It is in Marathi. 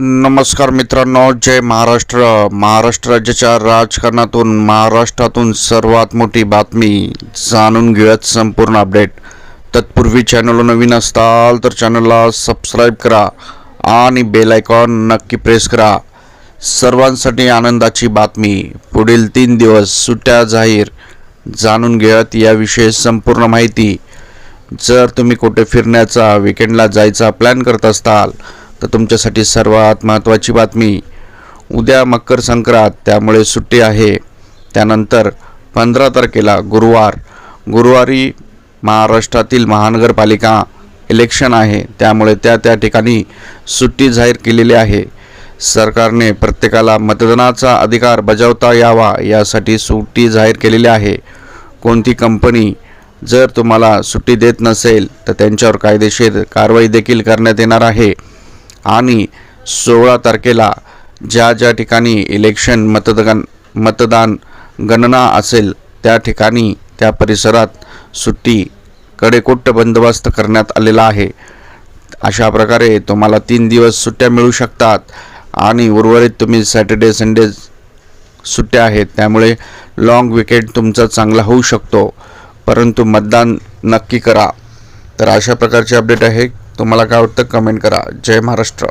नमस्कार मित्रांनो जय महाराष्ट्र. महाराष्ट्र राज्याच्या राजकारणातून महाराष्ट्रातून सर्वात मोठी बातमी जाणून घेऊयात संपूर्ण अपडेट तत्पूर्वी चॅनलला नवीन असताल तर चॅनलला सबस्क्राईब करा आणि बेल आयकॉन नक्की प्रेस करा. सर्वांसाठी आनंदाची बातमी. पुढील तीन दिवस सुट्ट्या जाहीर. जाणून घेऊयात याविषयी संपूर्ण माहिती. जर तुम्ही कुठे फिरण्याचा विकेंडला जायचा प्लॅन करत असताल तर तुमच्यासाठी सर्वात महत्त्वाची बातमी उद्या मकर संक्रांत त्यामुळे सुट्टी आहे. त्यानंतर पंधरा तारखेला गुरुवार. गुरुवारी महाराष्ट्रातील महानगरपालिका इलेक्शन आहे. त्यामुळे त्या त्या ठिकाणी सुट्टी जाहीर केलेली आहे. सरकारने प्रत्येकाला मतदानाचा अधिकार बजावता यावा यासाठी सुट्टी जाहीर केलेली आहे. कोणती कंपनी जर तुम्हाला सुट्टी देत नसेल तर त्यांच्यावर कायदेशीर कारवाई देखील करण्यात येणार आहे. आणि सोळा तारखेला ज्या ज्या ठिकाणी इलेक्शन मतदान मतदान गणना असेल त्या ठिकाणी त्या परिसरात सुट्टी कडेकोट्ट बंदोबस्त करण्यात आलेला आहे. अशा प्रकारे तुम्हाला तीन दिवस सुट्ट्या मिळू शकतात आणि उर्वरित तुम्ही सॅटर्डे संडे सुट्ट्या आहेत. त्यामुळे लाँग विकेंड तुमचा चांगला होऊ शकतो. परंतु मतदान नक्की करा. तर अशा प्रकारचे अपडेट आहे. तुम्हाला काय वाटतं? कमेंट करा. जय महाराष्ट्र.